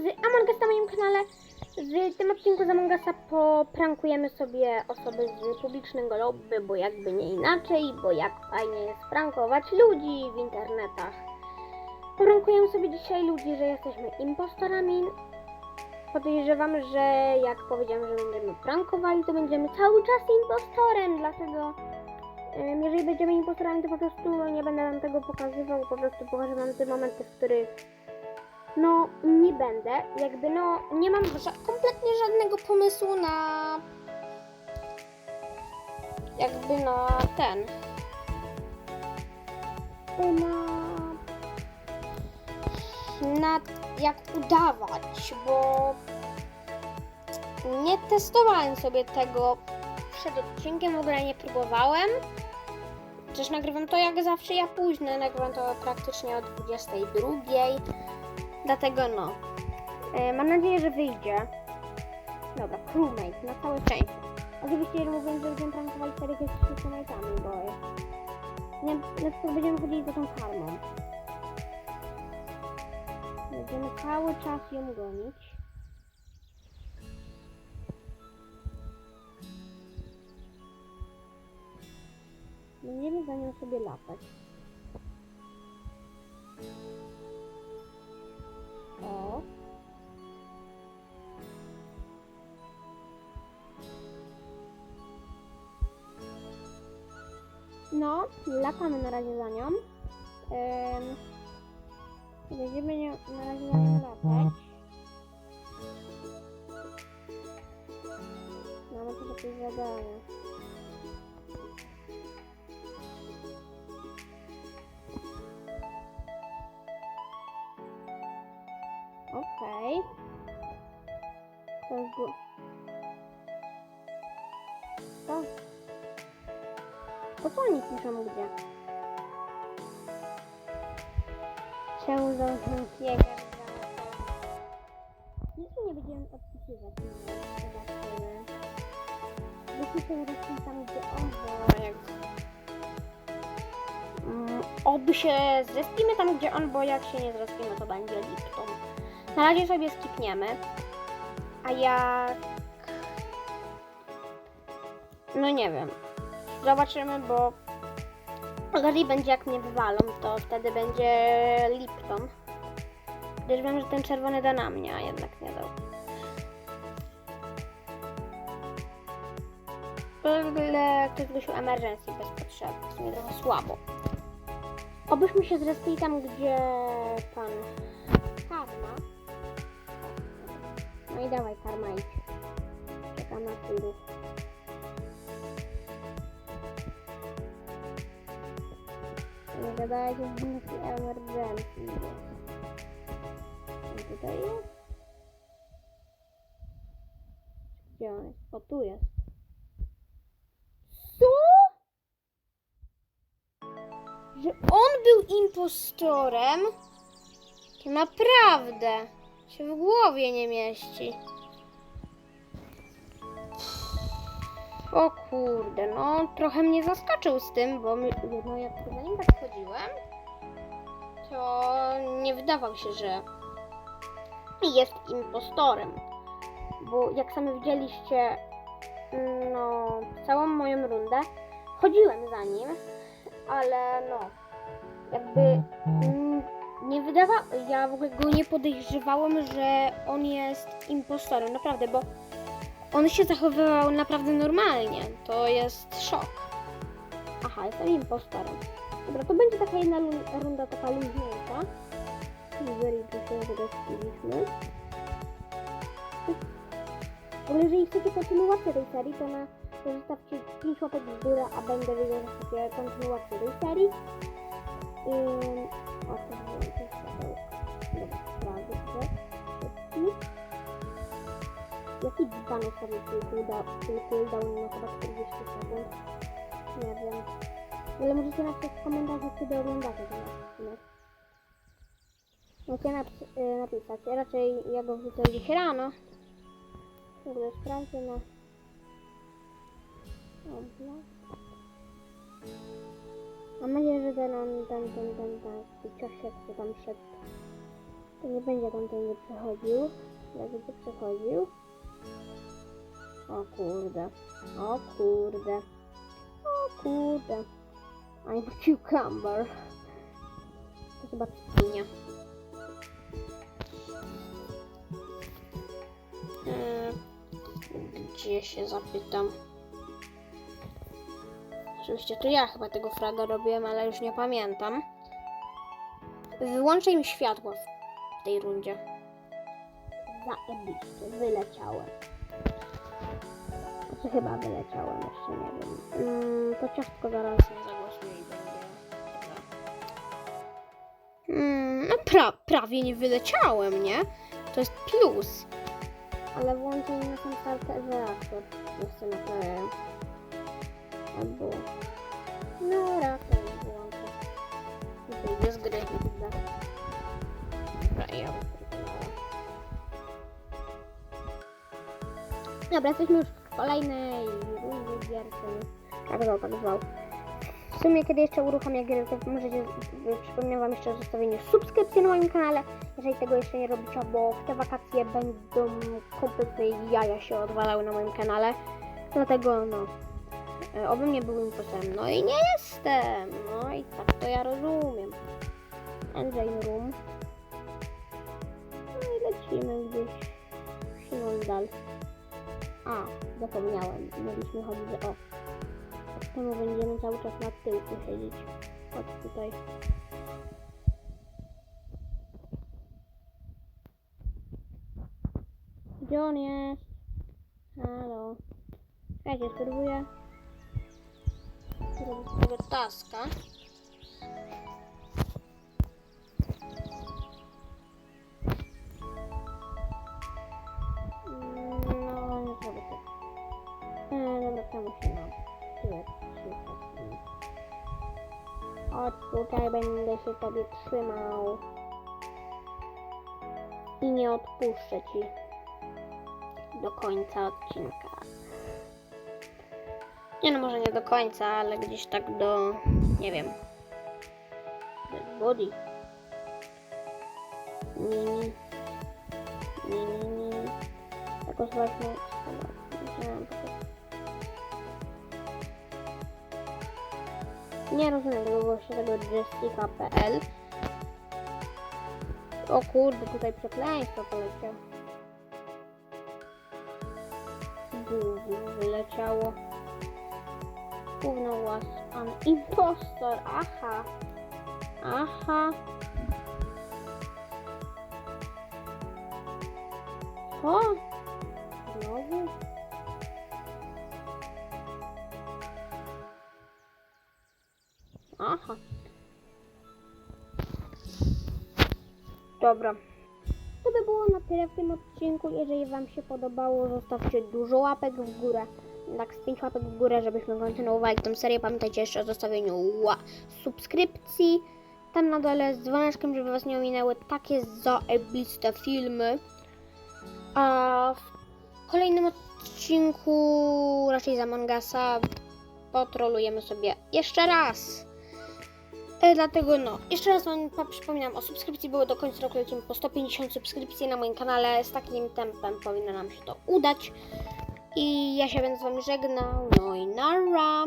z Among Us na moim kanale. W tym odcinku z Among Usa poprankujemy sobie osoby z publicznego lobby, bo jakby nie inaczej, bo jak fajnie jest prankować ludzi w internetach. Poprankujemy sobie dzisiaj ludzi, że jesteśmy impostorami. Podejrzewam, że jak powiedziałem, że będziemy prankowali, to będziemy cały czas impostorem, dlatego Jeżeli będziemy impostorami, to po prostu nie będę wam tego pokazywał, po prostu pokażę wam te momenty, w których no nie będę, jakby no nie mam ża- kompletnie żadnego pomysłu na jakby na ten na na jak udawać, bo nie testowałem sobie tego przed odcinkiem, w ogóle nie próbowałem. Przecież nagrywam to jak zawsze ja późno, nagrywam to praktycznie o 22. Dlatego no. E, mam nadzieję, że wyjdzie. Dobra, crewmate, na całe szczęście. Oczywiście, mówiąc, że będziemy prankować czterech jest z crewmate'ami, bo nie, na przykład będziemy chodzić za tą karmą. Będziemy cały czas ją gonić. Będziemy za nią sobie latać. No, latamy na razie za nią. Będziemy nią, na razie za nią latać. Mamy tu takie zadanie. Okej. To jest Po co oni piszą gdzie? Czemu zamknął biegać Nic nie będziemy odpisywać. Wypiszę teraz tam gdzie on, jak... Mm, Oby się zespimy tam gdzie on, bo jak się nie zespimy to będzie Lipton. Na razie sobie skipniemy. A jak... No nie wiem. Zobaczymy, bo... Jeżeli będzie jak mnie wywalą, to wtedy będzie Lipton. Gdyż wiem, że ten czerwony da na mnie, a jednak nie dał. W ogóle ktoś zgłosił emergency bez potrzeby. W sumie trochę słabo. Obyśmy się zrespili tam, gdzie pan Karma. No i dawaj Karma idź. Czekam na twój gadajcie z nim emergency. On tutaj jest? Gdzie on jest? O, tu jest. Co? Że on był impostorem? To naprawdę się w głowie nie mieści. O kurde, no trochę mnie zaskoczył z tym, bo my, no jak za nim tak chodziłem, to nie wydawał się, że jest impostorem. Bo jak sami widzieliście, no całą moją rundę chodziłem za nim, ale no jakby mm, nie wydawa ja w ogóle go nie podejrzewałem, że on jest impostorem, naprawdę, bo on się zachowywał naprawdę normalnie. To jest szok. Aha, jestem impostorem. Dobra, to będzie taka jedna runda taka luźniejsza. Jeżeli tu się zresztiliśmy. W ogóle jeżeli chcecie kontynuację tej serii, to na to zostawcie 5 łapek w górę, a będę wiedział, że chcecie kontynuację tej serii. I... O, to Jaki dzban sobie cooldown na chyba 40 sekund? Nie wiem. Ale możecie napisać w komentarzach, kiedy oglądacie ten odcinek. Możecie napis y, napisać. Raczej ja go wrzucę dziś rano. W ogóle sprawdzę na... Dobra. Mam nadzieję, że ten, on, ten, ten, ten, ten, ten ciosiek, co tam szedł, To nie będzie tamtędy przechodził. Ja będzie przechodził. O kurde. O kurde. O kurde. I'm a cucumber. To chyba pinia. Eee, gdzie się zapytam? Oczywiście to ja chyba tego fraga robiłem, ale już nie pamiętam. Wyłączaj mi światło w tej rundzie. Zaebiście, wyleciałem. Chyba wyleciałem, jeszcze nie wiem. Mm, to ciastko zaraz nie zagłosuję i będzie. Mm, no pra, prawie nie wyleciałem, nie? To jest plus. Ale włączę na ten kartę reaktor. Jeszcze na to Albo... No, reaktor nie włączę. Wyjdę z gry. Dobra, ja Dobra, jesteśmy już w kolejnej rundzie gierki. Tak zwał, tak zwał. W sumie, kiedy jeszcze uruchamię grę, to możecie, przypomnę Wam jeszcze o zostawieniu subskrypcji na moim kanale, jeżeli tego jeszcze nie robicie, bo w te wakacje będą kompletne jaja się odwalały na moim kanale. Dlatego, no, e, obym nie był impostorem. No i nie jestem. No i tak to ja rozumiem. Engine Room. No i lecimy gdzieś. Sinondal. A, zapomniałem. Mieliśmy chodzić o. Temu będziemy cały czas na tyłku siedzieć. Chodź tutaj. Gdzie on jest? Halo. Czekajcie, spróbuję zrobić tego taska. Tutaj, będę się tobie trzymał. I nie odpuszczę ci do końca odcinka. Nie no, może nie do końca, ale gdzieś tak do, nie wiem, dead body. Nie, nie, nie, nie, nie. Jakoś właśnie, myślałem po prostu. Nie rozumiem tego gościa, tego Jessica.pl. O kurde, tutaj przekleństwo poleciało. Google wyleciało. Gówno was an impostor. Aha. Aha. Co? Dobra. To by było na tyle w tym odcinku. Jeżeli Wam się podobało, zostawcie dużo łapek w górę. Tak, z 5 łapek w górę, żebyśmy kontynuowali tę serię. Pamiętajcie jeszcze o zostawieniu subskrypcji. Tam na dole z dzwoneczkiem, żeby Was nie ominęły takie zaebiste filmy. A w kolejnym odcinku, raczej za Mangasa, potrolujemy sobie jeszcze raz. E, dlatego no, jeszcze raz Wam przypominam o subskrypcji, było do końca roku lecimy po 150 subskrypcji na moim kanale, z takim tempem powinno nam się to udać. I ja się będę z Wami żegnał, no i nara!